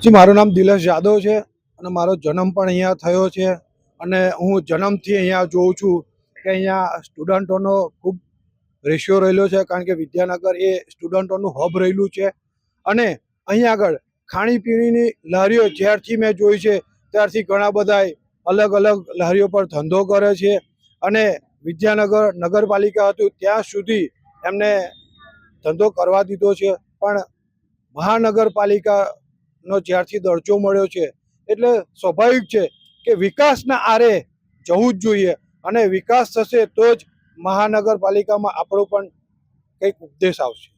જી, મારું નામ દિલેશ યાદવ છે અને મારો જન્મ પણ અહીંયા થયો છે અને હું જન્મથી અહીંયા જોઉં છું કે અહીંયા સ્ટુડન્ટોનો ખૂબ રેશિયો રહેલો છે કારણ કે વિદ્યાનગર એ સ્ટુડન્ટોનું હબ રહેલું છે અને અહીં આગળ ખાણીપીણીની લારીઓ જ્યારથી મેં જોઈ છે ત્યારથી ઘણા બધા અલગ અલગ લહેરીઓ પર ધંધો કરે છે અને વિદ્યાનગર નગરપાલિકા હતું ત્યાં સુધી એમને ધંધો કરવા દીધો છે. પણ મહાનગરપાલિકાનો જ્યારથી દરજ્જો મળ્યો છે એટલે સ્વાભાવિક છે કે વિકાસના આરે જવું જ જોઈએ અને વિકાસ થશે તો જ મહાનગરપાલિકામાં આપણો પણ કંઈક ઉપદેશ આવશે.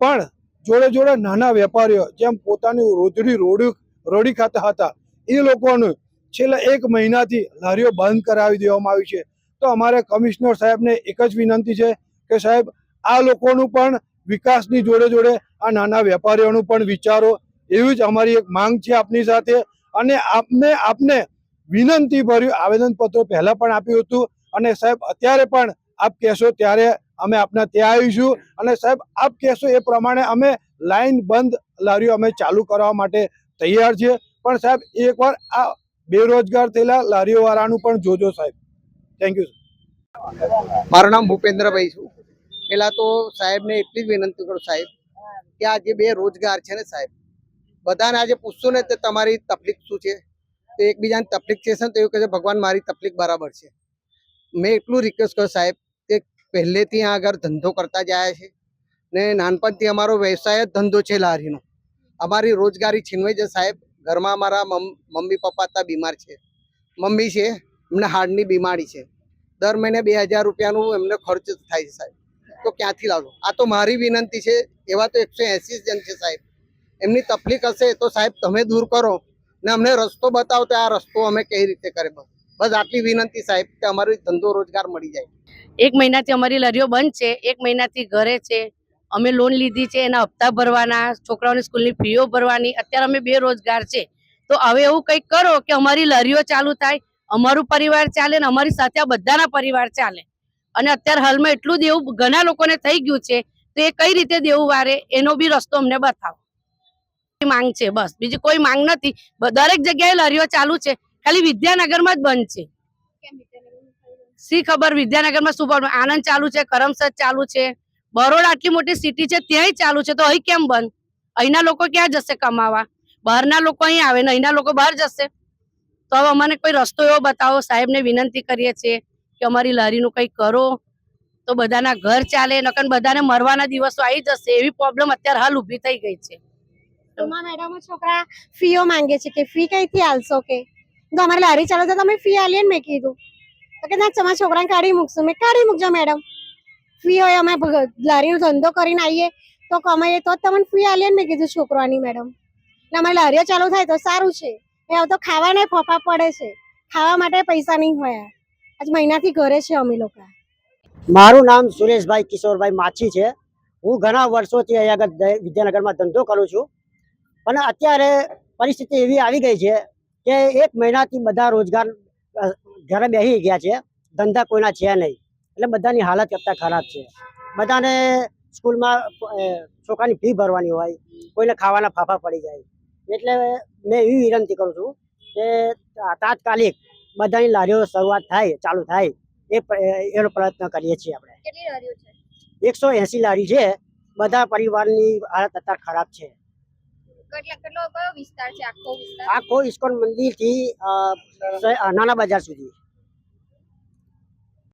પણ જોડે જોડે નાના વેપારીઓ જેમ પોતાની રોજડી રોડી રોડી ખાતા હતા, એ લોકોનું છેલ્લા એક મહિનાથી લારીઓ બંધ કરાવી દેવામાં આવી છે. તો અમારે કમિશનર સાહેબને એક જ વિનંતી છે કે સાહેબ, આ લોકોનું પણ વિકાસની જોડે જોડે આ નાના વેપારીઓનું પણ વિચારો. એવી જ અમારી એક માંગ છે આપની સાથે. અને આપને આપને વિનંતી ભર્યું, આવેદનપત્ર પહેલા પણ આપ્યું હતું. અને સાહેબ, અત્યારે પણ આપ કહેશો ત્યારે અમે આપના ત્યાં આવીશું. અને સાહેબ, આપ કહેશો એ પ્રમાણે અમે લાઈન બંધ લારીઓ અમે ચાલુ કરવા માટે તૈયાર છીએ. પણ સાહેબ, એકવાર આ બેરોજગાર થયેલા લારીઓવાળાનું પણ જોજો સાહેબ. થેન્ક યુ મારું નામ ભૂપેન્દ્રભાઈ છું. પેલા તો સાહેબને એટલી જ વિનંતી કરું સાહેબ, કે આ જે બે રોજગાર છે ને સાહેબ, બધાને આજે પૂછશો ને તે તમારી તકલીફ શું છે? તો એકબીજાની તકલીફ છે ને તો એવું કહે છે, ભગવાન, મારી તકલીફ બરાબર છે. મેં એટલું રિક્વેસ્ટ કર્યું સાહેબ, કે પહેલેથી આ આગળ ધંધો કરતા જાય છે ને નાનપણથી અમારો વ્યવસાય જ ધંધો છે લારીનો. અમારી રોજગારી છીનવાઈ છે સાહેબ. ઘરમાં મારા મમ્મી પપ્પા હતા બીમાર છે. મમ્મી છે, એમને હાર્ટની બીમારી છે. દર મહિને બે હજાર રૂપિયાનું એમને ખર્ચ થાય છે સાહેબ. તો ક્યાંથી લાવજો? આ તો મારી વિનંતી છે, એવા તો એકસો એંસી જણ છે સાહેબ. એમની તકલીફ હશે તો સાહેબ તમે દૂર કરો ને અમને રસ્તો બતાવો તો આ રસ્તો અમે કઈ રીતે કરે બસ આટલી વિનંતી સાહેબ કે અમારો ધંધો રોજગાર મળી જાય. એક મહિનાથી અમારી લરીઓ બંધ છે, એક મહિનાથી ઘરે છે. અમે લોન લીધી છે, એના હપ્તા ભરવાના, છોકરાઓની સ્કૂલની ફીઓ ભરવાની. અત્યારે અમે બેરોજગાર છે. તો હવે એવું કંઈક કરો કે અમારી લારીઓ ચાલુ થાય, અમારું પરિવાર ચાલે ને અમારી સાથે આ બધાના પરિવાર ચાલે. અને અત્યારે હાલમાં એટલું દેવું ઘણા લોકોને થઈ ગયું છે, તો એ કઈ રીતે દેવું વારે, એનો બી રસ્તો અમને બતાવો. માંગ છે, બસ. બીજી કોઈ માંગ નથી. દરેક જગ્યાએ લારીઓ ચાલુ છે. ખાલી વિદ્યાનગરમાં જ બંધ છે. શી ખબર? વિદ્યાનગરમાં શું આનંદ ચાલુ છે, કરમસદ ચાલુ છે. બરોડા આટલી મોટી સિટી છે, ત્યાંય ચાલુ છે, તો અહીં કેમ બંધ? અહીંના લોકો ક્યાં જશે કમાવા? બહારના લોકો અહીં આવે ને અહીંના લોકો બહાર જશે? તો હવે અમને કોઈ રસ્તો એવો બતાવો, સાહેબને વિનંતી કરીએ છીએ કે અમારી લારીનું કંઈક કરો. તો બધાના ઘર ચાલે, નકર બધાને મરવાના દિવસો આવી જશે, એવી પ્રોબ્લેમ અત્યારે હાલ ઊભી થઈ ગઈ છે. મેડમ છોકરા ફીઓ માંગે છે કે ફી કઈથી આલશો કે? તો અમારી લારી ચાલો તો તમે ફી આલીએ મેં કીધું. કે ના, તમારા છોકરાને કાઢી મૂકશું. મેં કાઢી મૂકજો મેડમ ફી હોય, અમે લારીનો ધંધો કરીને આવીએ, તો કમાઈએ, તો તમને ફી આલીએ ને મેં કીધું છોકરાની મેડમ એટલે અમારે લારીઓ ચાલુ થાય તો સારું છે. એ હવે તો ખાવાને ફફા પડે છે. ખાવા માટે પૈસા નહીં હોય. આજ મહિનાથી ઘરે છે અમે લોકો. મારું નામ સુરેશભાઈ કિશોરભાઈ માછી છે. હું ઘણા વર્ષોથી અહીંયા આગળ વિદ્યાનગરમાં ધંધો કરું છું. પણ અત્યારે પરિસ્થિતિ એવી આવી ગઈ છે કે એક મહિનાથી બધા રોજગાર ઘરે બેસી ગયા છે. ધંધા કોઈના છે નહીં. એટલે બધાની હાલત અત્યારે ખરાબ છે. બધાને સ્કૂલમાં છોકરાની ફી ભરવાની હોય કોઈને ખાવાના ફાફા પડી જાય. એટલે મેં એવી વિનંતી કરું છું કે તાત્કાલિક બધાની લારીઓ શરૂઆત થાય ચાલુ થાય એ એનો પ્રયત્ન કરીએ છીએ આપણે. એકસો એસી લારી છે. બધા પરિવારની હાલત અત્યારે ખરાબ છે. આખો ઇસ્કોન મંદિરથી થી નાના બજાર સુધી.